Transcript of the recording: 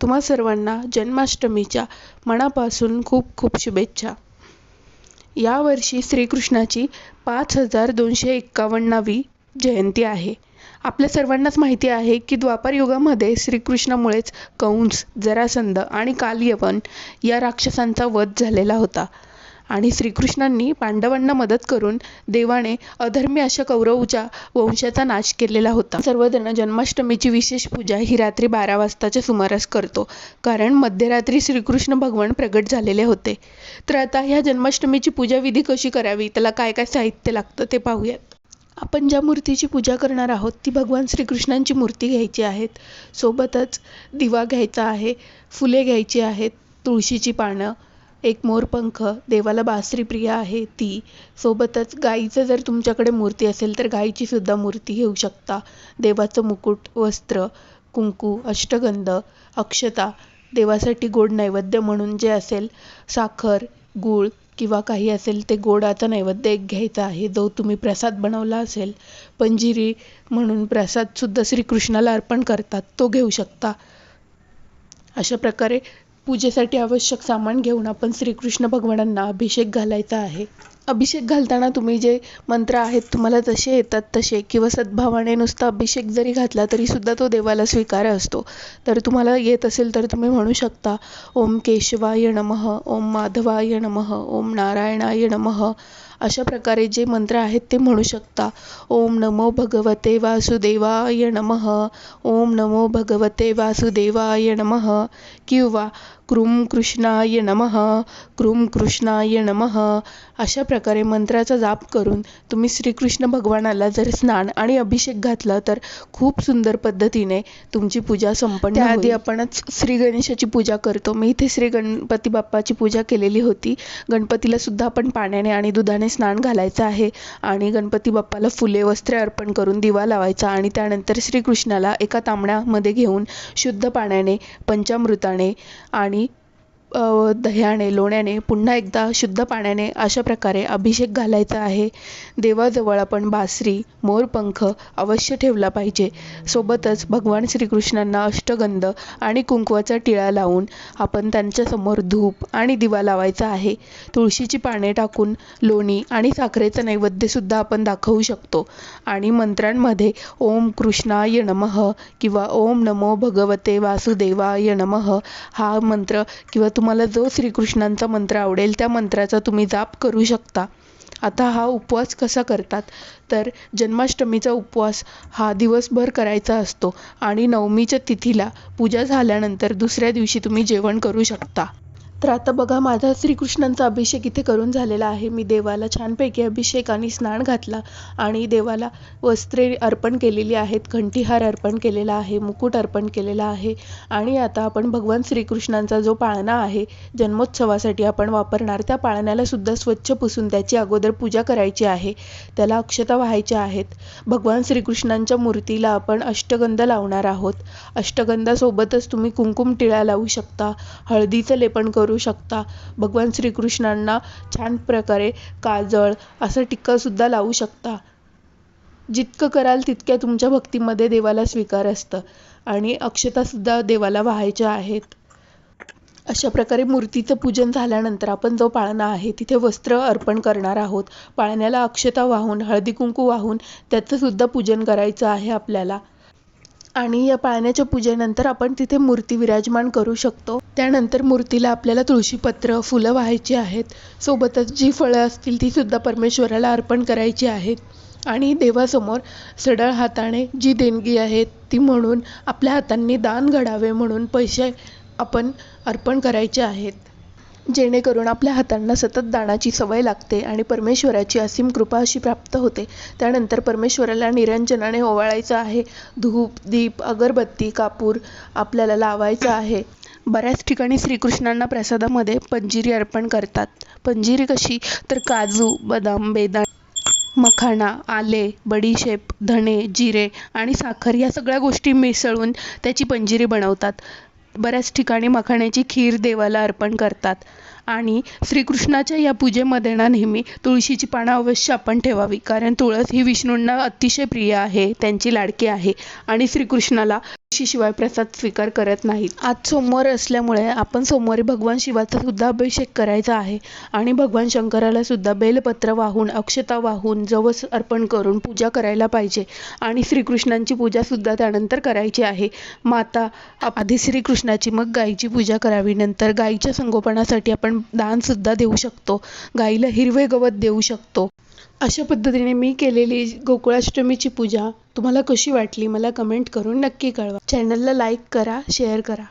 तुम्हा सर्वांना जन्माष्टमीच्या मनापासून खूप खूप शुभेच्छा. यावर्षी श्रीकृष्णाची पाच हजार दोनशे एक्कावन्नावी जयंती आहे. आपल्या सर्वांनाच माहिती आहे की द्वापार युगामध्ये श्रीकृष्णामुळेच कंस जरासंध आणि कालयवन या राक्षसांचा वध झालेला होता. आणि श्रीकृष्णांनी पांडवांना मदत करून देवाने अधर्मी अशा कौरवच्या वंशाचा नाश केलेला होता. सर्वजण जन्माष्टमीची विशेष पूजा ही रात्री बारा वाजताच्या सुमारास करतो कारण मध्यरात्री श्रीकृष्ण भगवान प्रगट झालेले होते. तर आता ह्या जन्माष्टमीची पूजा विधी कशी करावी? त्याला काय काय साहित्य लागतं ते पाहूयात. आपण ज्या मूर्तीची पूजा करणार आहोत ती भगवान श्रीकृष्णांची मूर्ती घ्यायची आहेत. सोबतच दिवा घ्यायचा आहे फुले घ्यायची आहेत तुळशीची पानं एक मोरपंख देवाला बासरी प्रिय आहे ती. सोबतच गाईचं जर तुमच्याकडे मूर्ती असेल तर गाईची सुद्धा मूर्ती घेऊ शकता. देवाचं मुकुट वस्त्र कुंकू अष्टगंध अक्षता देवासाठी गोड नैवेद्य म्हणून जे असेल साखर गूळ किंवा काही असेल ते गोडाचा नैवेद्य एक घ्यायचा आहे. जो तुम्ही प्रसाद बनवला असेल पंजिरी म्हणून प्रसादसुद्धा श्रीकृष्णाला अर्पण करतात तो घेऊ शकता. अशा प्रकारे पूजेसाठी आवश्यक सामान घेऊन आपण श्रीकृष्ण भगवानांना अभिषेक घालायचा आहे. अभिषेक घालताना तुम्ही जे मंत्र आहेत तुम्हाला जसे येतात तसे किंवा सद्भावाने नुसता अभिषेक जरी घातला तरीसुद्धा तो देवाला स्वीकार असतो. तर तुम्हाला येत असेल तर तुम्ही म्हणू शकता ओम केशवाय नमः ओम माधवाय नमः ओम नारायणाय नमः. अशा प्रकारे जे मंत्र आहेत ते म्हणू शकता ओम नमो भगवते वासुदेवाय नमः ओम नमो भगवते वासुदेवाय नमः. किंवा कृम कृष्णाय नमः कृम कृष्णाय नमः अशा प्रकारे मंत्राचा जाप करून तुम्ही श्रीकृष्ण भगवानाला जर स्नान आणि अभिषेक घातला तर खूप सुंदर पद्धतीने तुमची पूजा संपन्न त्याआधी आपणच श्री गणेशाची पूजा करतो. मी इथे श्री गणपती बाप्पाची पूजा केलेली होती. गणपतीला सुद्धा आपण पाण्याने आणि दुधाने स्नान घालायचं आहे आणि गणपती बाप्पाला फुले वस्त्रे अर्पण करून दिवा लावायचा आणि त्यानंतर श्रीकृष्णाला एका तांबण्यामध्ये घेऊन शुद्ध पाण्याने पंचामृताने आणि दह्याने लोण्याने पुन्हा एकदा शुद्ध पाण्याने अशा प्रकारे अभिषेक घालायचा आहे. देवाजवळ आपण बासरी मोरपंख अवश्य ठेवला पाहिजे. सोबतच भगवान श्रीकृष्णांना अष्टगंध आणि कुंकवाचा टिळा लावून आपण त्यांच्यासमोर धूप आणि दिवा लावायचा आहे. तुळशीची पाने टाकून लोणी आणि साखरेचं नैवेद्यसुद्धा आपण दाखवू शकतो. आणि मंत्रांमध्ये ओम कृष्णाय नमः किंवा ओम नमो भगवते वासुदेवाय नमः हा मंत्र किंवा तुम्हाला जो श्रीकृष्णांचा मंत्र आवडेल त्या मंत्राचा तुम्ही जाप करू शकता. आता हा उपवास कसा करतात? तर जन्माष्टमीचा उपवास हा दिवसभर करायचा असतो आणि नवमीच्या तिथीला पूजा झाल्यानंतर दुसऱ्या दिवशी तुम्ही जेवण करू शकता. तर आता बघा माझा श्रीकृष्णांचा अभिषेक इथे करून झालेला आहे. मी देवाला छानपैकी अभिषेक आणि स्नान घातला आणि देवाला वस्त्रे अर्पण केलेली आहेत घंटीहार अर्पण केलेला आहे मुकुट अर्पण केलेला आहे. आणि आता आपण भगवान श्रीकृष्णांचा जो पाळणा आहे जन्मोत्सवासाठी आपण वापरणार त्या पाळण्यालासुद्धा स्वच्छ पुसून त्याची अगोदर पूजा करायची आहे. त्याला अक्षता व्हायच्या आहेत. भगवान श्रीकृष्णांच्या मूर्तीला आपण अष्टगंध लावणार आहोत. अष्टगंधासोबतच तुम्ही कुंकुम टिळा लावू शकता. हळदीचं लेपन करू करू शकता. भगवान श्रीकृष्णांना छान प्रकारे काजळ असं टिक्कासुद्धा लावू शकता. जितकं कराल तितक्या तुमच्या भक्तीमध्ये देवाला स्वीकार असतं. आणि अक्षतासुद्धा देवाला व्हायच्या आहेत. अशा प्रकारे मूर्तीचं पूजन झाल्यानंतर आपण जो पाळणा आहे तिथे वस्त्र अर्पण करणार आहोत. पाळण्याला अक्षता वाहून हळदी कुंकू वाहून त्याचंसुद्धा पूजन करायचं आहे आपल्याला. आणि या पाळण्याच्या पूजेनंतर आपण तिथे मूर्ती विराजमान करू शकतो. त्यानंतर मूर्तीला आपल्याला तुळशीपत्र फुलं व्हायची आहेत. सोबतच जी फळं असतील ती सुद्धा परमेश्वराला अर्पण करायची आहेत. आणि देवासमोर सडळ हाताने जी देणगी आहे ती म्हणून आपल्या हातांनी दान घडावे म्हणून पैसे आपण अर्पण करायचे आहेत. जेणेकरून आपल्या हातांना सतत दानाची सवय लागते आणि परमेश्वराची असीम कृपा अशी प्राप्त होते. त्यानंतर परमेश्वराला निरंजनाने ओवाळायचं आहे. धूप दीप अगरबत्ती कापूर आपल्याला लावायचं आहे. बऱ्याच ठिकाणी श्रीकृष्णांना प्रसादामध्ये पंजिरी अर्पण करतात. पंजिरी कशी? तर काजू बदाम बेदाण मखाणा आले बडीशेप धणे जिरे आणि साखर या सगळ्या गोष्टी मिसळून त्याची पंजिरी बनवतात. बऱ्याच ठिकाणी मखाण्याची खीर देवाला अर्पण करतात. आणि श्रीकृष्णाच्या या पूजेमध्ये ना नेहमी तुळशीची पानं अवश्य आपण ठेवावी. कारण तुळस ही विष्णूंना अतिशय प्रिय आहे त्यांची लाडकी आहे आणि श्रीकृष्णाला शिवाय प्रसाद स्वीकार करत नाहीत. आज सोमवार असल्यामुळे आपण सोमवारी भगवान शिवाचा सुद्धा अभिषेक करायचा आहे आणि भगवान शंकराला सुद्धा बेलपत्र वाहून अक्षता वाहून जवस अर्पण करून पूजा करायला पाहिजे आणि श्रीकृष्णांची पूजा सुद्धा त्यानंतर करायची आहे. माता आधी श्रीकृष्णाची मग गायीची पूजा करावी. नंतर गायीच्या संगोपनासाठी आपण दान सुद्धा देऊ शकतो. गाईला हिरवे गवत देऊ शकतो. अशा पद्धतीने मी केलेली गोकुळाष्टमीची पूजा तुम्हाला कशी वाटली मला कमेंट करून नक्की कळवा. चॅनलला लाईक करा शेअर करा.